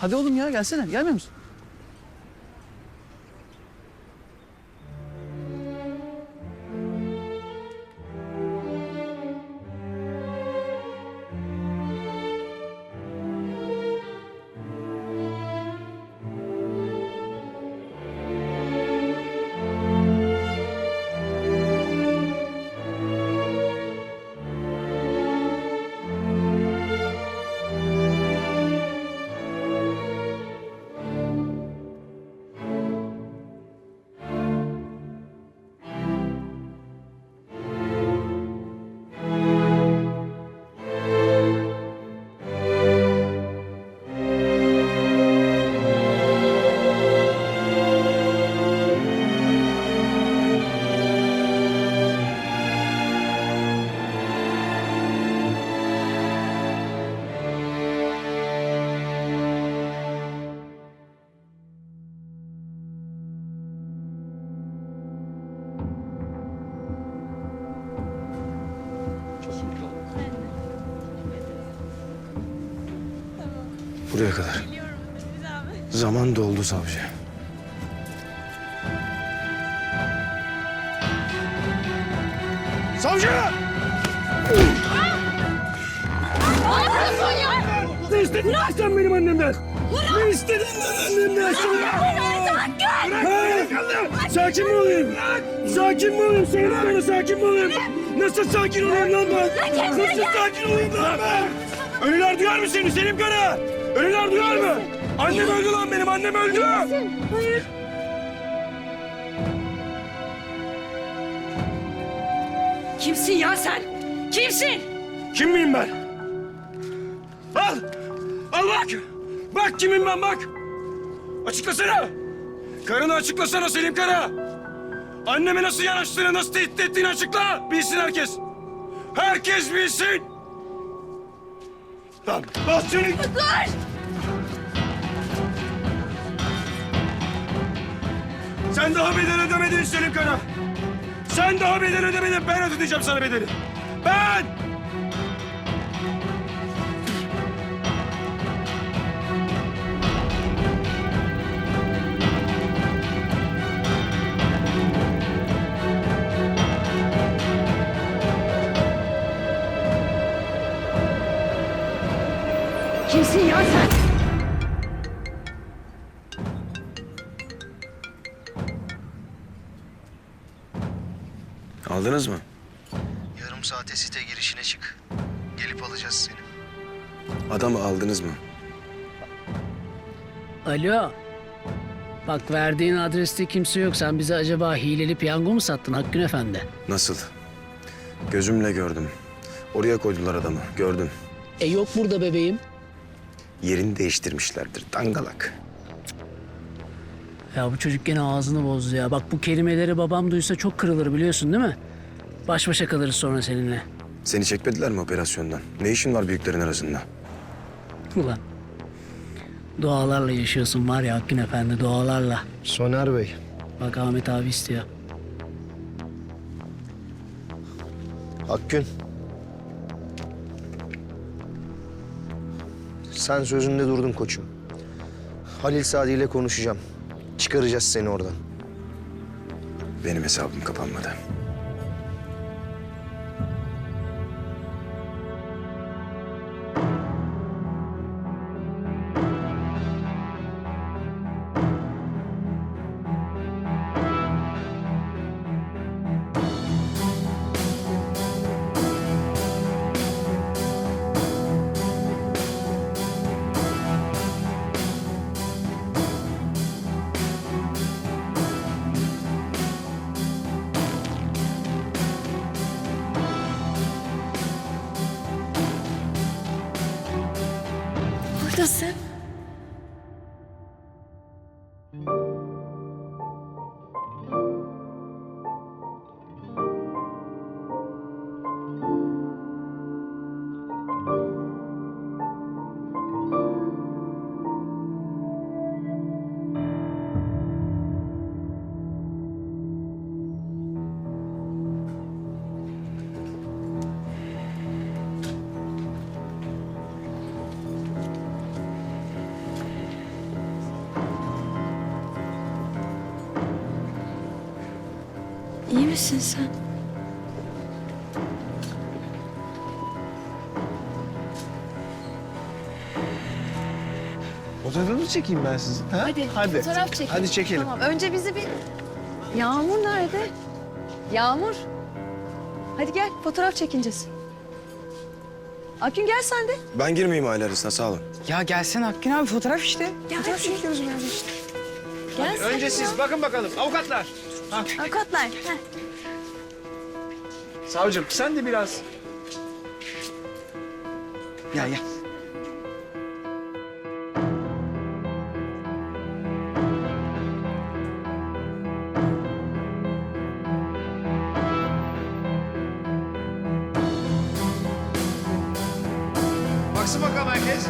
Hadi oğlum ya gelsene. Gelmiyor musun? Buraya kadar. Zaman doldu savcı. Savcı! Ne istedin sen benim annemden? Ne istedin lan annemden sen? Ha? Sakin mi olayım? Sakin mi olayım? Söyle bana sakin mi olayım? Nasıl sakin olayım lan ben? Nasıl sakin olayım lan ben? Ölüler duyar mı seni Selim Kara? Ölüler duyar mı? Annem öldü lan benim annem öldü. Kimsin ya sen? Kimsin? Kim miyim ben? Al! Al bak! Bak kimim ben bak! Açıklasana! Karını açıklasana Selim Kara! Anneme nasıl yanaştığını, nasıl tehdit ettiğini açıkla! Bilsin herkes! Herkes bilsin! Lan bas seni! Sen daha bedel ödemedin Selim Kara! Sen daha bedel ödemedin, ben ödeyeceğim sana bedeli! Ben! Kimsin ya sen? Aldınız mı? Yarım saate site girişine çık. Gelip alacağız seni. Adamı aldınız mı? Alo. Bak verdiğin adreste kimse yok. Sen bize acaba hileli piyango mu sattın Hakkın Efendi? Nasıl? Gözümle gördüm. Oraya koydular adamı, gördüm. E yok burada bebeğim. Yerini değiştirmişlerdir, dangalak. Ya bu çocuk gene ağzını bozdu ya. Bak bu kelimeleri babam duysa çok kırılır biliyorsun değil mi? Baş başa kalırız sonra seninle. Seni çekmediler mi operasyondan? Ne işin var büyüklerin arasında? Ulan. Dualarla yaşıyorsun var ya Hakkın Efendi dualarla. Soner Bey. Bak Ahmet abi istiyor. Akgün. Sen sözünde durdun koçum. Halil Sadi ile konuşacağım. Çıkaracağız seni oradan. Benim hesabım kapanmadı. Buradasın. Misin sen? Fotoğrafını çekeyim ben sizin. Ha? Hadi, Hadi. fotoğraf çekelim. Hadi çekelim. Tamam, önce bizi bir... Yağmur nerede? Yağmur. Hadi gel, fotoğraf çekineceğiz. Akgün gel sen de. Ben girmeyeyim aile arasına sağ olun. Ya gelsene Akgün abi fotoğraf işte. Fotoğraf çekiyoruz böyle işte. Gel sen Önce siz bakın bakalım avukatlar. Avukatlar. Heh. Savcım sen de biraz. Gel gel. Baksın bakalım herkes.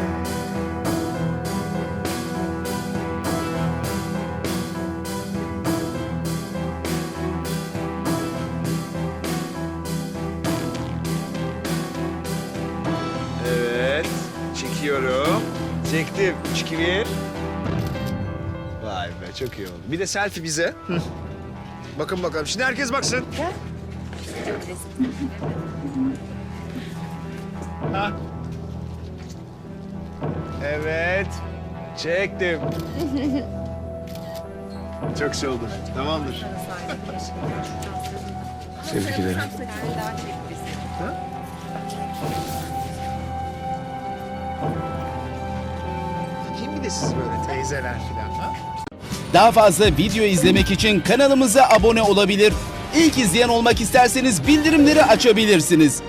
Çekiyorum. Çektim. 3, 2, 1. Vay be çok iyi oldu. Bir de selfie bize. Bakın bakalım. Şimdi herkes baksın. Ha. Evet. Çektim. Çok şey oldu. Tamamdır. Tebrik ederim. Kim de siz böyle teyzeler falan ha? Daha fazla video izlemek için kanalımıza abone olabilir. İlk izleyen olmak isterseniz bildirimleri açabilirsiniz.